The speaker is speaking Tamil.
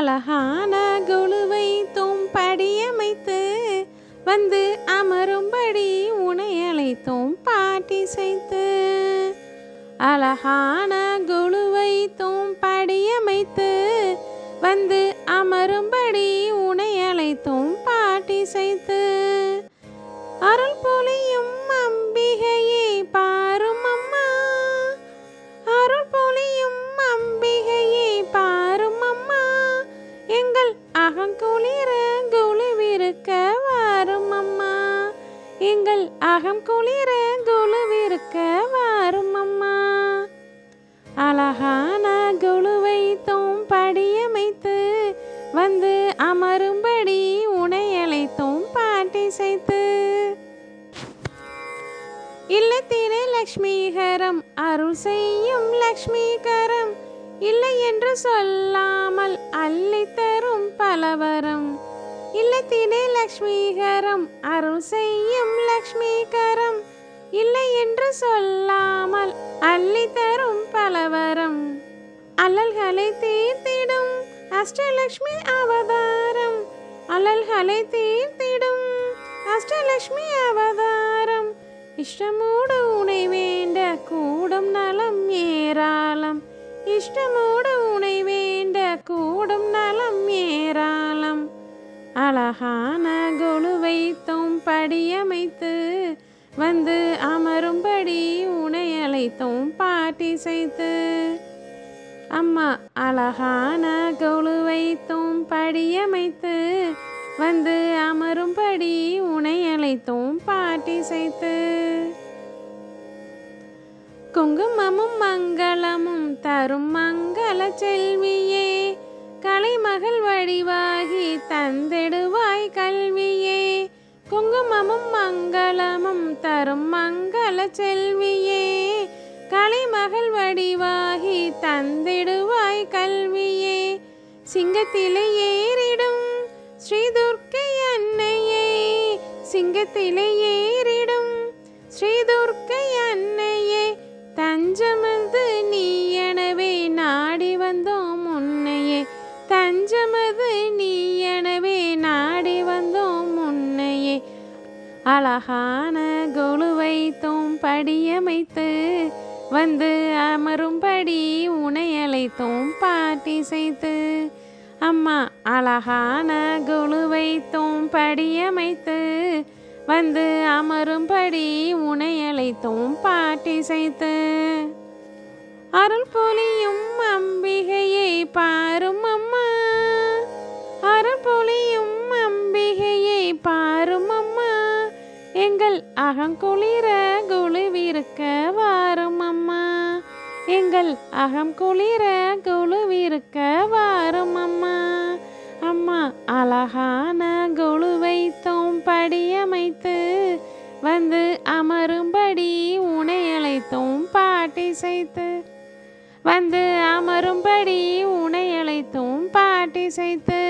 அழகான குழுவை படியமைத்து வந்து அமரும்படி உனை அழைத்தோம் பாட்டி செய்து அழகான குழுவை படியமைத்து வந்து அமரும்படி அகம் குளிர குழுவிருக்க வாரும் அம்மா. அழகான குழுவை தோம் படியமைத்து வந்து அமரும்படி உனை அழைத்தோம் பாட்டி செய்து இல்லத்திலே லக்ஷ்மிகரம் அருள் செய்யும் லக்ஷ்மிகரம் இல்லை என்று சொல்லாமல் அள்ளி தரும் பலவரம். இல்லத்திலே லக்ஷ்மீகரம் அருள் செய்யும் லக்ஷ்மீகரம். இல்லை என்று சொல்லாமல் அள்ளி தரும் பலவரம். அல்லல்களை தீர்த்திடும் அஷ்டலக்ஷ்மி அவதாரம். அல்லல்களை தீர்த்திடும் அஷ்டலக்ஷ்மி அவதாரம். இஷ்டமோடு உனை வேண்ட கூடும் நலம் ஏராளம். இஷ்டமோடு உனை வேண்ட கூடும் நலம் ஏராளம் அழகான கொலுவை தோம் படியமைத்து வந்து அமரும்படி உனை அழைத்தோம் பாட்டி செய்து. அம்மா அழகான கொலுவை தோம் படியமைத்து வந்து அமரும்படி உனை அழைத்தோம் பாட்டி செய்து. குங்குமமும் மங்களமும் தரும் மங்கள செல்வியே கலைமகள் வடிவாகி தந்திடுவாய் கல்வியே. குங்குமமும் மங்களமும் தரும் மங்கள செல்வியே. கலைமகள் வடிவாகி தந்திடுவாய் கல்வியே. சிங்கத்திலே ஏறிடும் ஸ்ரீதுர்க்கை அன்னையே. சிங்கத்திலே அழகான கொலுவை தோம் படியமைத்து வந்து அமரும்படி உனை பாட்டி செய்து. அம்மா அழகான கொலுவை தோம் படியமைத்து வந்து அமரும்படி உனை அழைத்தோம் பாட்டி செய்து. அருள் பொலியும் அம்பிகையை பாரும் அம்மா அகங்குளிர குழுவிருக்க வாரும் அம்மா. எங்கள் அகம் குளிர குழுவிருக்க வாரும் அம்மா. அம்மா அழகான குழுவை படியமைத்து வந்து அமரும்படி உனை அழைத்தோம் பாட்டி செய்து வந்து அமரும்படி உனை அழைத்தோம் பாட்டி செய்து